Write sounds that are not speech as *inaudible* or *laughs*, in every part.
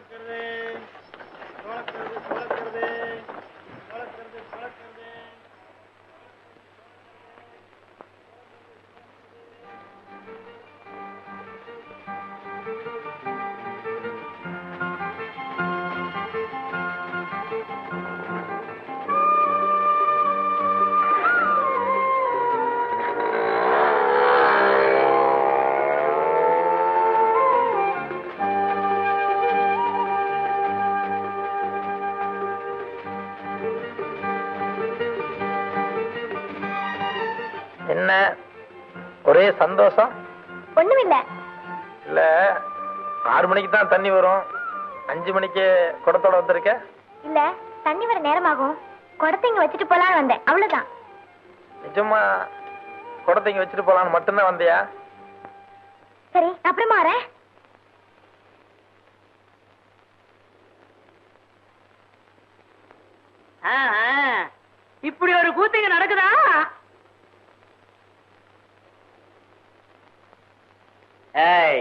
कर रहे हैं சந்தோஷம்? ஒண்ணுமில்ல. இல்ல ஆறு மணிக்கு தான் தண்ணி வரும். அஞ்சு மணிக்கு குடத்தோட வந்திருக்க? இல்ல தண்ணி வர நேரமாகும். குடத்தை இங்க வச்சுட்டு போலான்னு வந்தேன். அவ்வளவுதான். நிஜமா குடத்தை இங்க வச்சுட்டு போலான்னு மட்டும்தான் வந்தியா? சரி அப்புறமா வரேன் இப்படி ஒரு கூத்துங்க நடக்குதா ஏய்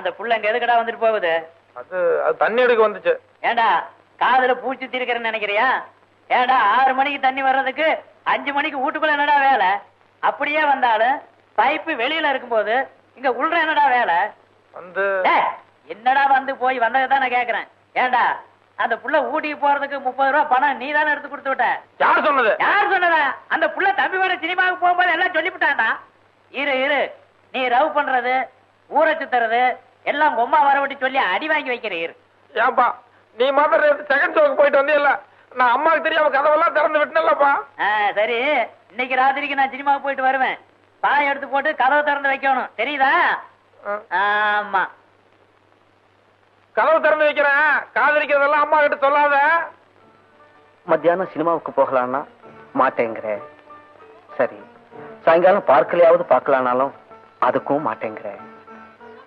அந்த புள்ள இங்க எதுக்கடா வந்துட்டு போகுது? அது அது தண்ணி எடுக்க வந்துச்சு. ஏண்டா காதுல பூச்சி திருக்கிறேன்னு நினைக்கிறியா? ஏண்டா ஆறு மணிக்கு தண்ணி வர்றதுக்கு அஞ்சு மணிக்கு வீட்டுக்குள்ள என்னடா வேலை? அப்படியே வந்தாலும் பைப்பு வெளியில இருக்கும்போது இங்க உள்ள என்னடா வேலை? வந்து என்னடா வந்து போய் வந்ததை நான் கேக்குறேன். ஏண்டா அந்த புள்ள ஊட்டிக்கு போறதுக்கு முப்பது ரூபா பணம் நீ தானே எடுத்து கொடுத்து விட்ட? யார் சொன்னது? யார் சொன்னதா? அந்த புள்ள தம்பி வர சினிமாவுக்கு போகும்போது எல்லாம் சொல்லிவிட்டான்டா. இரு இரு நீ ரவ் பண்றது ஊரை சுத்துறது எல்லாம் அம்மா வரவிட்டு சொல்லி அடி வாங்கி வைக்கிற இரு ஏன்பா நீ மாத்திரம் செகண்ட் ஷோக்கு போயிட்டு வந்தியல்ல நான் அம்மாவுக்கு தெரியாம கதவெல்லாம் திறந்து விட்டேன்லப்பா சரி. இன்னைக்கு ராத்திரிக்கு நான் சினிமாவுக்கு போயிட்டு வருவேன். பாய் எடுத்து போட்டு கதவை திறந்து வைக்கணும். தெரியுதா? ஆமா. கதவு திறந்து வைக்கிறேன். காதலிக்கிறதெல்லாம் அம்மா கிட்ட சொல்லாத. மத்தியானம் சினிமாவுக்கு போகலான்னா மாட்டேங்கிற. சரி சாயங்காலம் பார்க்கலையாவது பார்க்கலானாலும் அதுக்கும் மாட்டேங்கிற.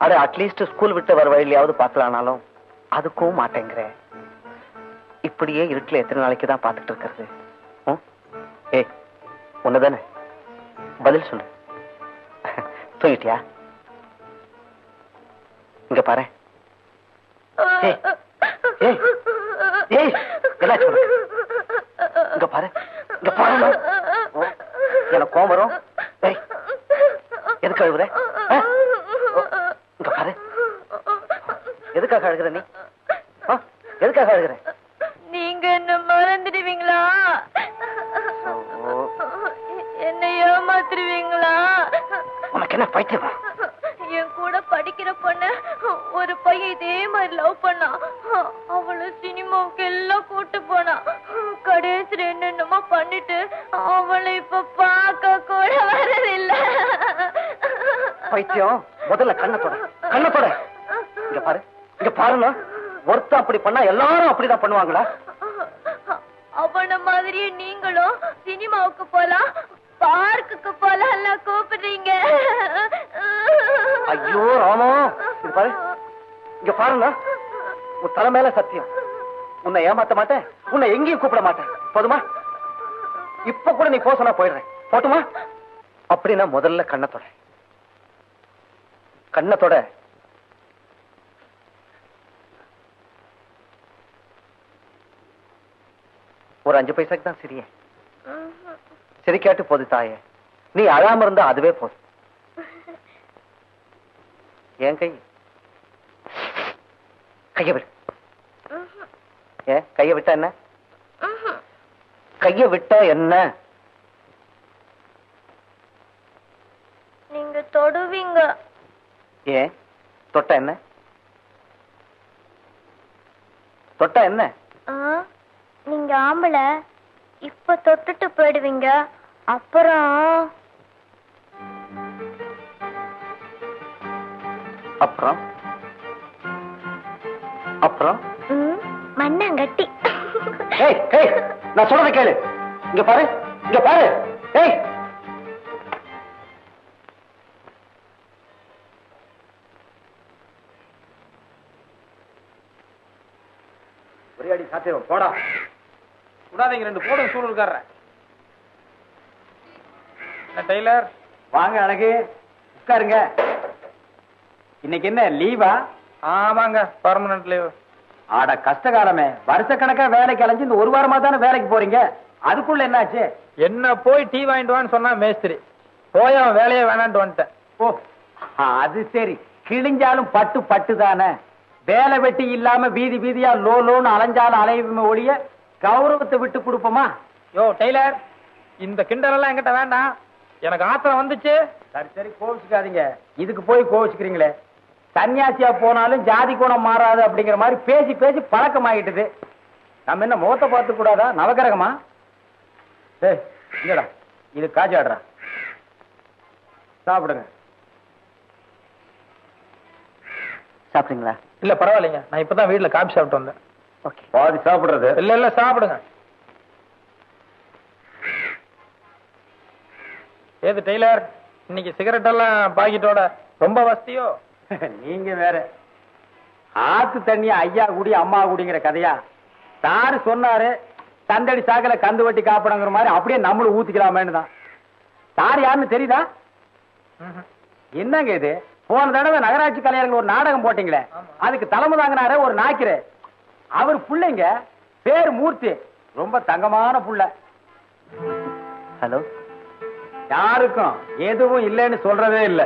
அட அட்லீஸ்ட் ஸ்கூல் விட்டு வர வழியிலையாவது பார்க்கலானாலும் அதுக்கும் மாட்டேங்கிறேன் இப்படியே இருட்டில் எத்தனை நாளைக்கு தான் பார்த்துட்டு இருக்கிறது? ஏய் ஒண்ணுதானே? பதில் சொல்லு. தூங்கிட்டியா? இங்க பாரு. இங்க பாரு இங்க பாரு எனக்கு கோவம் வரும். எதுக்கு அழுகுற ஆ? இங்க பாரு எதுக்காக அழுகுற நீ? எதுக்காக அழுகுற? நீங்க என்ன மறந்துடுவீங்களா. என்ன ஏமாத்துருவீங்களா உனக்கு என்ன பைத்தியமா? என் கூட படிக்கிற பொண்ணு ஒரு பையன் இதே மாதிரி லவ் பண்ணா அவளை சினிமாவுக்கு எல்லாம் கூட்டு போனா கடைசியில் என்னென்னமோ பண்ணிட்டு அவளை இப்ப பார்க்க கூட வரதில்லை பைத்தியம் முதல்ல கண்ணை தொட. பாருங்க ஒருத்தன் அப்படி பண்ணா எல்லாரும் அப்படிதான் பண்ணுவாங்களா? அவன மாதிரியே நீங்களும் சினிமாவுக்கு போலாம் பார்க்குக்கு போலாம் கூப்பிடுறீங்க. ஐயோ ராமா இங்க பாரு. இங்க பாருங்க உன் தலை மேல சத்தியம். உன்னை ஏமாத்த மாட்டேன் உன்னை எங்கேயும் கூப்பிட மாட்டேன். போதுமா? இப்ப கூட நீ போ சொன்னா போயிடுறேன். போட்டுமா? அப்படின்னா முதல்ல கண்ணத்தோட. கண்ணத்தோட ஒரு அஞ்சு பைசாக்கு தான் சிரியே. சிரிக்காட்டு போது தாயே. நீ அழாம இருந்தா அதுவே போதும். ஏன் கை? கைய விடு. ஏன் கைய விட்டா என்ன? கைய விட்டா என்ன? நீங்க தொடுவீங்க. ஏன் தொட்டா என்ன? தொட்டா என்ன? நீங்க ஆம்பளை இப்ப தொட்டுட்டு போயிடுவீங்க. அப்புறம்? அப்புறம்? அப்புறம்? மண்ணாங்கட்டி. ஏய் ஏய் நான் சொல்றத கேளு. இங்க பாரு இங்க பாரு. ஏய். ஒரே அடி சாத்தியம் போடா. விடாதீங்க ரெண்டு போடுங்க சூழலுக்காரன் என்ன டெய்லர்? வாங்க அழகு. உட்காருங்க. இன்னைக்கு என்ன லீவா? ஆமாங்க பர்மனன்ட் லீவ் ஆட கஷ்டகாலமே. வருஷக்கணக்கா வேலைக்கு அலைஞ்சு இந்த ஒரு வாரமா தானே வேலைக்கு போறீங்க? அதுக்குள்ள என்னாச்சு? என்ன போய் டீ வாங்கிட்டு வான்னு சொன்னா மேஸ்திரி. போய் அவன் வேலையே வேணான்ட்டு வந்துட்டேன். ஓ அது சரி. கிழிஞ்சாலும் பட்டு பட்டு தானே. வேலை வெட்டி இல்லாம வீதி வீதியா லோ லோன்னு அலைஞ்சாலும் அலையுமே ஒழிய கௌரவத்தை விட்டு கொடுப்போமா? யோ டெய்லர் இந்த கிண்டலெல்லாம் என்கிட்ட வேண்டாம். எனக்கு ஆத்திரம் வந்துச்சு. சரி சரி கோவிச்சுக்காதீங்க. இதுக்கு போய் கோவிச்சுக்கிறீங்களே. சன்னியாசியா போனாலும் ஜாதி குணம் மாறாது அப்படிங்கிற மாதிரி பேசி பேசி பழக்கமாயிட்டுது. நம்ம என்ன முகத்தை பார்த்து கூடாதா? நவகிரகமா ஏய் இல்லடா இது காஜி ஆடுறா. சாப்பிடுங்க. சாப்பிடுங்களா இல்ல பரவாயில்லைங்க. நான் இப்பதான் வீட்டுல காபி சாப்பிட்டு வந்தேன். பாதி சாப்பிடுறது. இல்ல இல்ல சாப்பிடுங்க. ஏது டெய்லர்? இன்னைக்கு சிகரெட் எல்லாம் பாக்கெட்டோட ரொம்ப வசதியோ? *laughs* நீங்க வேற. ஆத்து தண்ணி ஐயா குடி அம்மா குடிங்கிற கதையா? சாரு சொன்னாரு தந்தடி சாக்கல கந்து வட்டி காப்பிடங்கிற மாதிரி அப்படியே நம்மளும் ஊத்திக்கலாமேன்னு தான். சார் யாருன்னு தெரியுதா. என்னங்க இது? போன தடவை நகராட்சி கலைஞர்கள் ஒரு நாடகம் போட்டீங்களே. அதுக்கு தலைமை தாங்கினாரு ஒரு நாய்க்கிரு. அவர் புள்ளைங்க பேர் மூர்த்தி. ரொம்ப தங்கமான புள்ள. ஹலோ? யாருக்கும் எதுவும் இல்லைன்னு சொல்றதே இல்லை.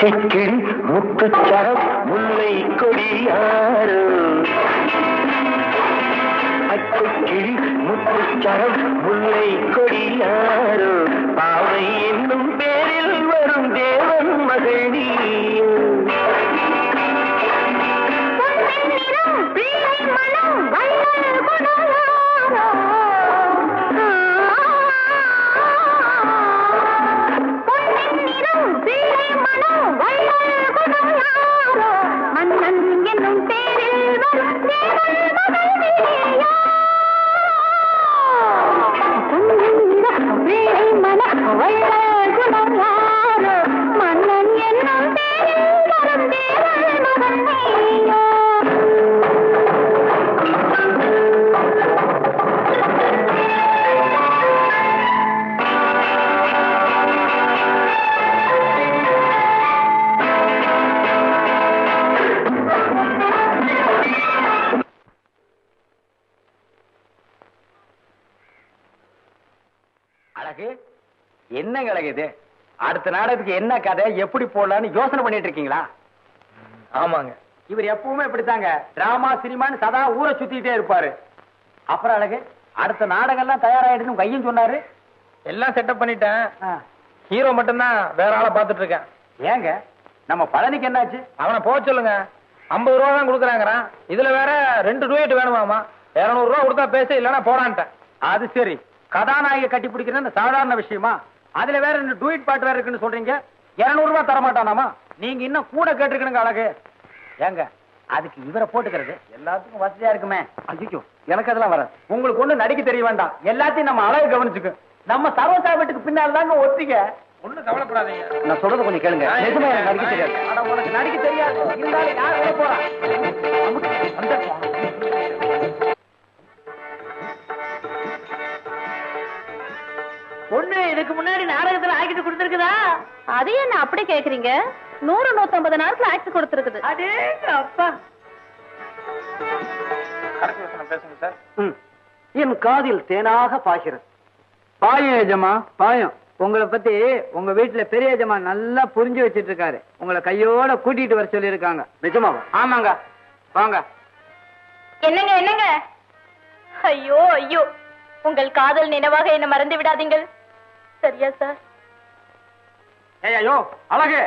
பச்சைக்கிளி முத்துச்சரம் முல்லை கொடியாறு. பச்சைக்கிளி முத்துச்சரம் முல்லை கொடியாறு. பாவை என்னும் பேரில் வரும் தேவன் மகள் அடுத்த நாடகத்துக்கு என்ன கதை எப்படி போடலாம்னு யோசனை பண்ணிட்டு இருக்கீங்களா? ஆமாங்க. இவர் எப்பவுமே இப்படித்தாங்க. டிராமா சினிமான்னு சதா ஊரை சுத்திட்டே இருப்பாரு. அப்புறம் அழகு அடுத்த நாடகம் எல்லாம் தயாராயிடுன்னு ஐயன் சொன்னாரு. எல்லாம் செட்டப் பண்ணிட்டேன். ஹீரோ மட்டும்தான் வேற ஆளை பார்த்துட்டு இருக்கேன். ஏங்க நம்ம பழனிக்கு என்னாச்சு? அவனை போக சொல்லுங்க. ஐம்பது ரூபா தான் கொடுக்குறாங்கிறான். இதுல வேற ரெண்டு டூயட் வேணுமாமா? இருநூறு ரூபா கொடுத்தா பேசு இல்லைன்னா போடான்ட்டேன். அது சரி. கதாநாயகி கட்டி பிடிக்கிறது சாதாரண விஷயமா? அதுல வேற ரெண்டு டூயிட் பாட்டு வேற இருக்குன்னு சொல்றீங்க. இருநூறு ரூபாய் தர மாட்டானாமா நீங்க இன்னும் கூட கேட்டிருக்கணுங்க அழகு. ஏங்க அதுக்கு இவரை போட்டுக்கிறது எல்லாத்துக்கும் வசதியா இருக்குமே. ஐயோ எனக்கு அதெல்லாம் வர உங்களுக்கு ஒண்ணு நடிக்க தெரிய வேண்டாம். எல்லாத்தையும் நம்ம அழகு கவனிச்சுக்கு. நம்ம சர்வசா வீட்டுக்கு பின்னால் தாங்க ஒத்திக்க ஒண்ணும் கவலைப்படாதீங்க. நான் சொல்றது கொஞ்சம் கேளுங்க. நிஜமா எனக்கு நடிக்க தெரியாது. ஆனா உனக்கு நடிக்க தெரியாது. இருந்தாலும் யார் போறா இதுக்கு முன்னாடி நாடகத்துல ஆக்கிட்டு கொடுத்துருக்குதா? அது என்ன அப்படி கேக்குறீங்க? நூறு நூத்தம்பது நேரத்துல ஆக்ட் கொடுத்துருக்குது. அடே அப்பா? பேசுங்க சார். என் காதில் தேனாக பாய்கிறது. பாயம் ஏஜமா பாயம். உங்களை பத்தி உங்க வீட்டுல பெரிய ஏஜமா நல்லா புரிஞ்சு வச்சிட்டு இருக்காரு உங்களை கையோட கூட்டிட்டு வர சொல்லி இருக்காங்க நிஜமாவா ஆமாங்க. வாங்க. என்னங்க என்னங்க? ஐயோ ஐயோ. உங்கள் காதல் நினைவாக என்ன மறந்து விடாதீங்கள். சரியா சார் ஏய் ஐயோ அழகு.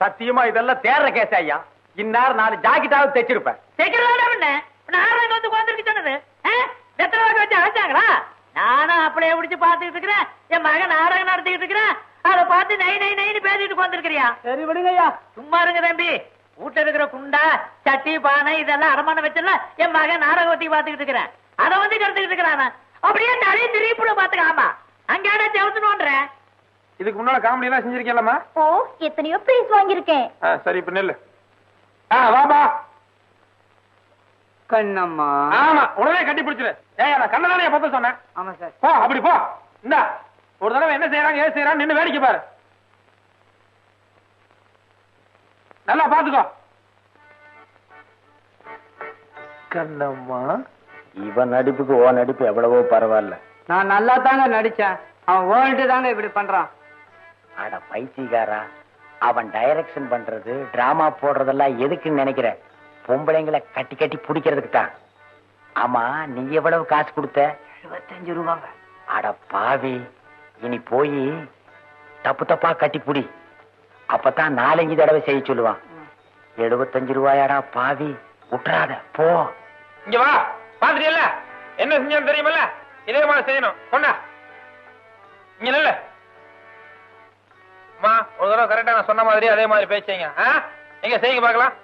சத்தியமா இதெல்லாம் தேர்ற கேஸ் ஐயா. இந்நேரம் நாலு ஜாக்கெட்டாவது தைச்சிருப்பேன். தைக்கிறதா பண்ண நாரங்க வந்து உட்காந்துருக்கு சொன்னது. வாக்கு வச்சு அழைச்சாங்களா நானும் அப்படியே பிடிச்சு பாத்துக்கிட்டு இருக்கிறேன். என் மகன் நாடகம் நடத்திக்கிட்டு இருக்கிறேன். அதை பார்த்து நை நை நைன்னு பேசிட்டு உட்காந்துருக்கிறியா சரி விடுங்க ஐயா சும்மா இருங்க தம்பி. வீட்டுல இருக்கிற குண்டா சட்டி பானை இதெல்லாம் அரமான வச்சல என் மகன் நாடகத்தை பாத்துக்கிட்டு இருக்கிறேன். அதை வந்து கருத்துக்கிட்டு இருக்கிறான் அப்படியே நிறைய திருப்பிட பாத்துக்காமா அங்கேடா செவத்துனோன்றேன் இதுக்கு முன்னால காமெடி எல்லாம் செஞ்சிருக்கேன்லம்மா. ஓ எத்தனையோ பிரைஸ் வாங்கியிருக்கேன். சரி இப்ப நெல்லு. ஆ வாப்பா கண்ணம்மா. ஆமா உடனே கட்டி பிடிச்சிரு. ஏய் நான் கண்ணதானே பத்த சொன்னேன். ஆமா சார். போ அப்படி போ. இந்தா ஒரு தடவை என்ன செய்யறாங்க ஏது செய்யறாங்க நின்னு வேடிக்கை பாரு. நல்லா பாத்துக்கோ. கண்ணம்மா இவன் நடிப்புக்கு ஓ நடிப்பு எவ்வளவோ பரவாயில்ல. நான் நல்லா தாங்க நடிச்சேன். அவன் ஓல்ட்டு தாங்க இப்படி பண்றான். அட பைத்தியக்காரா அவன் டைரக்ஷன் பண்றது டிராமா போடுறதெல்லாம் எதுக்குன்னு நினைக்கிற? பொம்பளைங்களை கட்டி கட்டி பிடிக்கிறதுக்கு தான். ஆமா நீ எவ்வளவு காசு கொடுத்த? எழுபத்தஞ்சு ரூபாங்க. அட பாவி இனி போய் தப்பு தப்பா கட்டி புடி. அப்பதான் நாலஞ்சு தடவை செய்ய சொல்லுவான். எழுபத்தஞ்சு ரூபாயாடா பாவி விட்டுறாத போ. இங்க வா பாத்துட்டியல்ல? என்ன செஞ்சேன்னு தெரியுமல்ல? இதே மாதிரி செய்யணும். கொண்டா. இங்க இல்ல அம்மா ஒரு தடவை கரெக்டா நான் சொன்ன மாதிரி அதே மாதிரி பேசுங்க ஆ? எங்க செய்யுங்க பார்க்கலாம்.